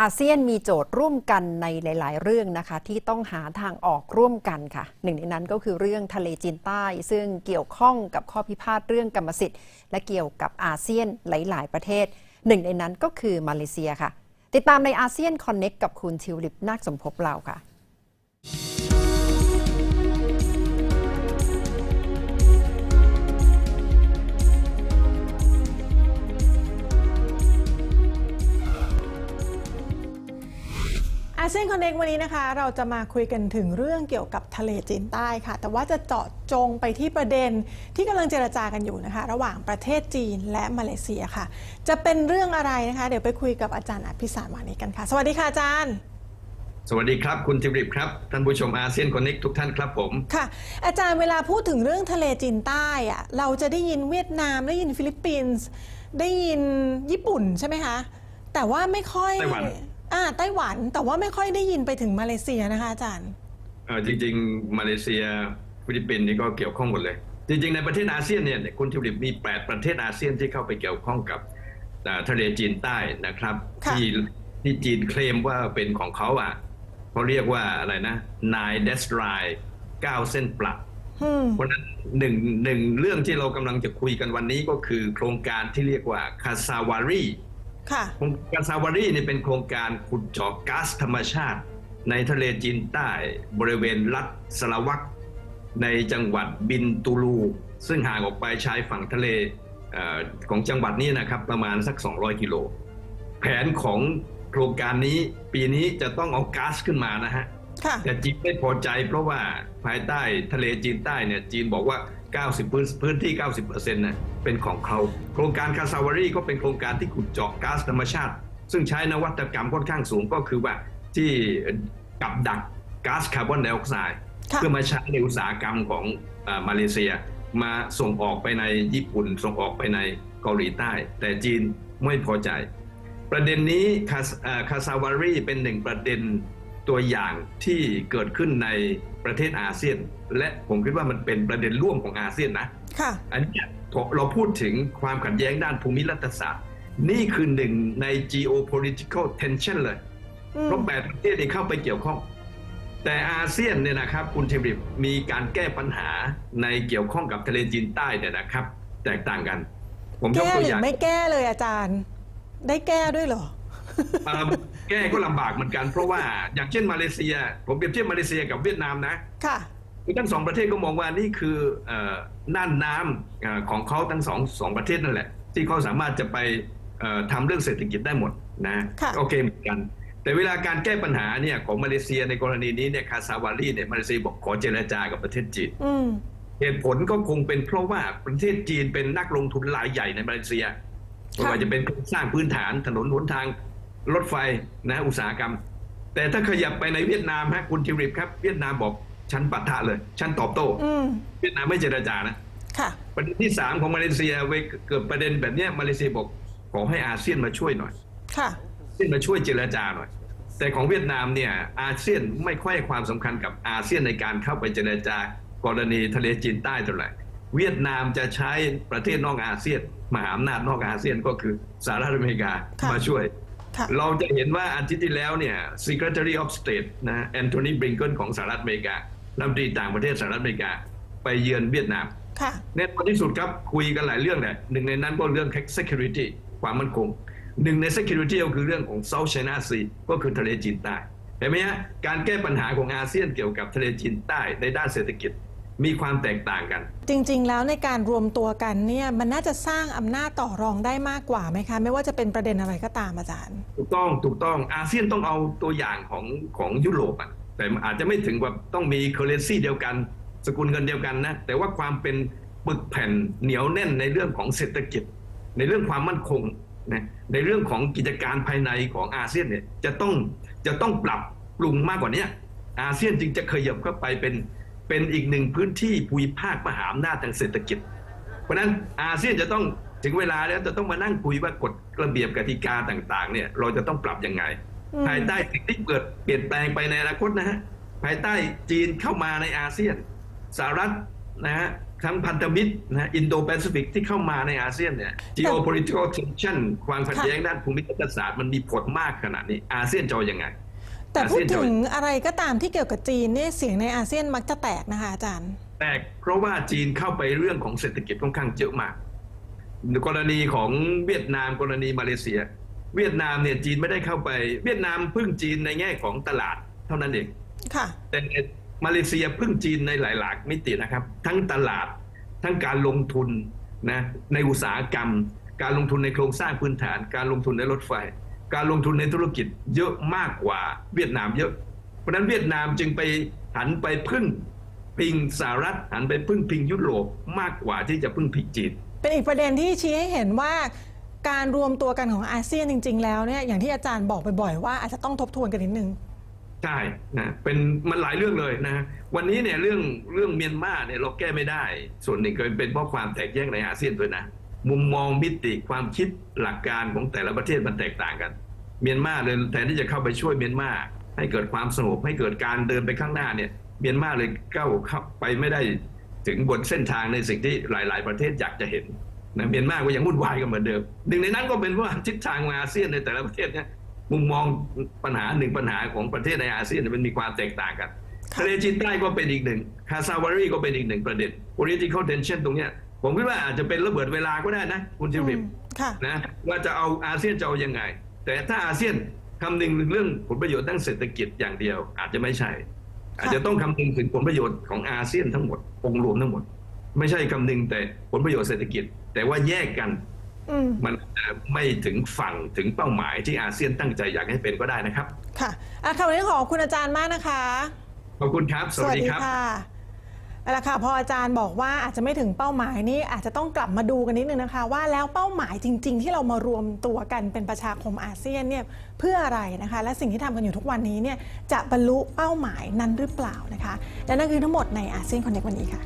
อาเซียนมีโจทย์ร่วมกันในหลาย ๆ เรื่องนะคะ ที่ต้องหาทางออกร่วมกันค่ะ หนึ่งในนั้นก็คือเรื่องทะเลจีนใต้ ซึ่งเกี่ยวข้องกับข้อพิพาทเรื่องกรรมสิทธิ์ และเกี่ยวกับอาเซียนหลาย ๆ ประเทศ หนึ่งในนั้นก็คือมาเลเซียค่ะ ติดตามในอาเซียนคอนเน็กกับคุณทิวลิปนาคสมภพเราค่ะ เซียนคอนเน็กวันนี้นะคะ เราจะมาคุยกันถึงเรื่องเกี่ยวกับทะเลจีนใต้ค่ะ แต่ว่าจะเจาะจงไปที่ประเด็นที่กำลังเจรจากันอยู่นะคะ ระหว่างประเทศจีนและมาเลเซียค่ะ จะเป็นเรื่องอะไรนะคะ เดี๋ยวไปคุยกับอาจารย์อภิสารวานิชกันค่ะ สวัสดีค่ะอาจารย์สวัสดีครับ คุณทิวริปครับ ท่านผู้ชมอาเซียนคอนเน็กทุกท่านครับผม ค่ะ อาจารย์เวลาพูดถึงเรื่องทะเลจีนใต้อะเราจะได้ยินเวียดนามได้ยินฟิลิปปินส์ได้ยินญี่ปุ่นใช่ไหมคะ แต่ว่าไม่ค่อยไต้หวัน อ่าไต้หวันแต่ว่าไม่ค่อยได้ยินไปถึงมาเลเซียนะคะอาจารย์เออจริง ๆ มาเลเซียฟิลิปปินส์นี่ก็เกี่ยวข้องหมดเลย จริง ๆ ในประเทศอาเซียนเนี่ยคุณทิวริปมี 8 ประเทศอาเซียนที่เข้าไปเกี่ยวข้องกับอ่าทะเลจีนใต้นะครับค่ะที่ที่จีนเคลมว่าเป็นของเขาอะเขาเรียกว่าอะไรนะ nine d e s t r i เก้าเส้นปลักอืมเพราะฉะนั้นหนึ่งหนึ่งเรื่องที่เรากำลังจะคุยกันวันนี้ก็คือโครงการที่เรียกว่าคาซาวารี ค่ะโครงการซาวารีเนี่ยเป็นโครงการขุดเจาะก๊าซธรรมชาติ ในทะเลจีนใต้บริเวณรัฐสลาวักในจังหวัดบินตูลู ซึ่งห่างออกไปชายฝั่งทะเลเอ่อของจังหวัดนี้นะครับประมาณสัก 200 กิโล แผนของโครงการนี้ปีนี้จะต้องเอาก๊าซขึ้นมานะฮะค่ะแต่จีนไม่พอใจเพราะว่าภายใต้ทะเลจีนใต้เนี่ยจีนบอกว่า 90 พื้นพื้นที่ 90%น่ะเป็นของเขาโครงการคาซาวารีก็เป็นโครงการที่ขุดเจาะก๊าซธรรมชาติ ซึ่งใช้นวัตกรรมค่อนข้างสูงก็คือว่าที่กับดักก๊าซคาร์บอนไดออกไซด์ค่ะเพื่อมาใช้ในอุตสาหกรรมของเออมาเลเซีย มาส่งออกไปในญี่ปุ่น ส่งออกไปในเกาหลีใต้ แต่จีนไม่พอใจ ประเด็นนี้คาเอ่อคาซาวารีเป็นหนึ่งประเด็น ตัวอย่างที่เกิดขึ้นในประเทศอาเซียน และผมคิดว่ามันเป็นประเด็นร่วมของอาเซียนนะค่ะอันเนี้ยเราพูดถึงความขัดแย้งด้านภูมิรัฐศาสตร์ นี่คือหนึ่งใน geopolitical tension เลยอืมเพราะแปดประเทศเนี่ยเข้าไปเกี่ยวข้อง แต่อาเซียนเนี่ยนะครับคุณเทมริบมีการแก้ปัญหาในเกี่ยวข้องกับทะเลจีนใต้เนี่ยนะครับ แตกต่างกัน ผมยกแก้ตัวหอรืย่างอไม่แก้เลยอาจารย์ ได้แก้ด้วยเหรอเอ่อ แก้ก็ลำบากเหมือนกัน เพราะว่าอย่างเช่นมาเลเซีย ผมเปรียบเทียบมาเลเซียกับเวียดนามนะ ค่ะคือทั้งสองประเทศก็มองว่านี่คือเอ่อน่านน้ำเอ่อของเขาทั้งสองสองประเทศนั่นแหละ ที่เขาสามารถจะไปเอ่อทำเรื่องเศรษฐกิจได้หมดนะค่ะโอเคเหมือนกัน แต่เวลาการแก้ปัญหาเนี่ยของมาเลเซียในกรณีนี้เนี่ยคาซาวารีเนี่ยมาเลเซียบอกขอเจรจากับประเทศจีนอืมเหตุผลก็คงเป็นเพราะว่าประเทศจีนเป็นนักลงทุนรายใหญ่ในมาเลเซียไม่ว่าจะเป็นโครงสร้างพื้นฐานถนนหนทาง รถไฟนะอุตสาหกรรม แต่ถ้าขยับไปในเวียดนามฮะคุณทิวริปครับเวียดนามบอกฉันปะทะเลยฉันตอบโต้อืมเวียดนามไม่เจรจานะค่ะประเด็นที่สามของมาเลเซียเวเกิดประเด็นแบบเนี้ยมาเลเซียบอกขอให้อาเซียนมาช่วยหน่อยค่ะอาเซียนมาช่วยเจรจาหน่อย แต่ของเวียดนามเนี่ยอาเซียนไม่ค่อยให้ความสำคัญกับอาเซียนในการเข้าไปเจรจากรณีทะเลจีนใต้เท่าไหร่เวียดนามจะใช้ประเทศนอกอาเซียนมหาอำนาจนอกอาเซียนก็คือสหรัฐอเมริกาค่ะมาช่วยค่ะ เราจะเห็นว่าอาทิตย์ที่แล้วเนี่ย Secretary of State นะแอนโทนีบริงเกิลของสหรัฐอเมริการัฐมนตรีต่างประเทศสหรัฐอเมริกา ไปเยือนเวียดนามค่ะแน่นอนที่สุดครับคุยกันหลายเรื่องแหละหนึ่งในนั้นก็เรื่อง security ความมั่นคงหนึ่งใน security ก็คือเรื่องของ South China Sea ก็คือทะเลจีนใต้เห็นไหมฮะการแก้ปัญหาของอาเซียนเกี่ยวกับทะเลจีนใต้ในด้านเศรษฐกิจ มีความแตกต่างกัน จริง ๆ แล้วในการรวมตัวกันเนี่ยมันน่าจะสร้างอำนาจต่อรองได้มากกว่าไหมคะ ไม่ว่าจะเป็นประเด็นอะไรก็ตามอาจารย์ ถูกต้องถูกต้องอาเซียนต้องเอาตัวอย่างของของยุโรปอะแต่อาจจะไม่ถึงว่าต้องมีเคอร์เรนซีเดียวกัน สกุลเงินเดียวกันนะ แต่ว่าความเป็นปึกแผ่นเหนียวแน่นในเรื่องของเศรษฐกิจ ในเรื่องความมั่นคงนะในเรื่องของกิจการภายในของอาเซียนเนี่ยจะต้องจะต้องปรับปรุงมากกว่านี้อาเซียนจึงจะขยับเข้าไปเป็น เป็นอีกหนึ่งพื้นที่ภูมิภาคมหาอำนาจทางเศรษฐกิจ เพราะฉะนั้นอาเซียนจะต้องถึงเวลาแล้วจะต้องมานั่งคุยว่ากฎระเบียบกติกาต่างๆ เนี่ยเราจะต้องปรับยังไงอืมภายใต้สิ่งที่เกิดเปลี่ยนแปลงไปในอนาคตนะฮะภายใต้จีนเข้ามาในอาเซียนสหรัฐนะฮะทั้งพันธมิตรนะอินโดแปซิฟิกที่เข้ามาในอาเซียนเนี่ย geopolitical tension ความขัดแย้งด้านภูมิรัฐศาสตร์มันมีผลมากขนาดนี้อาเซียนจะเอายังไง แต่พูดอาเซียนจะถึงอะไรก็ตามที่เกี่ยวกับจีนเนี่ยเสียงในอาเซียนมักจะแตกนะคะอาจารย์ แตกเพราะว่าจีนเข้าไปเรื่องของเศรษฐกิจค่อนข้างเยอะมาก กรณีของเวียดนามกรณีมาเลเซีย เวียดนามเนี่ยจีนไม่ได้เข้าไป เวียดนามพึ่งจีนในแง่ของตลาดเท่านั้นเองค่ะแต่มาเลเซียพึ่งจีนในหลาย ๆ มิตินะครับ ทั้งตลาดทั้งการลงทุนนะในอุตสาหกรรม การลงทุนในโครงสร้างพื้นฐาน การลงทุนในรถไฟ การลงทุนในธุรกิจเยอะมากกว่าเวียดนามเยอะ เพราะฉะนั้นเวียดนามจึงไปหันไปพึ่งพิงสหรัฐหันไปพึ่งพิงยุโรปมากกว่าที่จะพึ่งพิงจีนเป็นอีกประเด็นที่ชี้ให้เห็นว่าการรวมตัวกันของอาเซียนจริง ๆ แล้วเนี่ยอย่างที่อาจารย์บอกบ่อยๆว่าอาจจะต้องทบทวนกันนิดนึงใช่นะเป็นมันหลายเรื่องเลยนะวันนี้เนี่ยเรื่องเรื่องเมียนมาเนี่ยเราแก้ไม่ได้ ส่วนหนึ่งก็เป็นเพราะความแตกแยกในอาเซียนด้วยนะ มุมมองมิติความคิดหลักการของแต่ละประเทศมันแตกต่างกัน เมียนมาเลยแทนที่จะเข้าไปช่วยเมียนมาให้เกิดความสงบให้เกิดการเดินไปข้างหน้าเนี่ยเมียนมาเลยก้าวเข้าไปไม่ได้ถึงบนเส้นทางในสิ่งที่หลาย ๆ ประเทศอยากจะเห็นนะเมียนมาก็ยังวุ่นวายกันเหมือนเดิมหนึ่งในนั้นก็เป็นว่าทิศทางองอาเซียนในแต่ละประเทศเนี่ยมุมมองปัญหาหนึ่งปัญหาของประเทศในอาเซียนมันมีความแตกต่างกันทะเลจีนใต้ก็เป็นอีกหนึ่งคาซาวารีก็เป็นอีกหนึ่งประเด็น political tension ตรงเนี้ย ผมคิดว่าอาจจะเป็นระเบิดเวลาก็ได้นะคุณจิริมค่ะนะว่าจะเอาอาเซียนจะเอายังไง แต่ถ้าอาเซียนคำนึงถึงเรื่องผลประโยชน์ด้านเศรษฐกิจอย่างเดียว อาจจะไม่ใช่ อาจจะต้องคำนึงถึงผลประโยชน์ของอาเซียนทั้งหมดองค์รวมทั้งหมด ไม่ใช่คำนึงแต่ผลประโยชน์เศรษฐกิจ แต่ว่าแยกกันอืมมันอาจจะไม่ถึงฝั่งถึงเป้าหมายที่อาเซียนตั้งใจอยากให้เป็นก็ได้นะครับ ค่ะอะคำวันนี้ขอบคุณอาจารย์มากนะคะ ขอบคุณครับ สวัสดีครับค่ะ เอาละค่ะพออาจารย์บอกว่าอาจจะไม่ถึงเป้าหมายนี่อาจจะต้องกลับมาดูกันนิดนึงนะคะ ว่าแล้วเป้าหมายจริง ๆ ที่เรามารวมตัวกันเป็นประชาคมอาเซียนเนี่ยเพื่ออะไรนะคะ และสิ่งที่ทำกันอยู่ทุกวันนี้เนี่ยจะบรรลุเป้าหมายนั้นหรือเปล่านะคะ และนั่นคือทั้งหมดในอาเซียนคอนเนควันนี้ค่ะ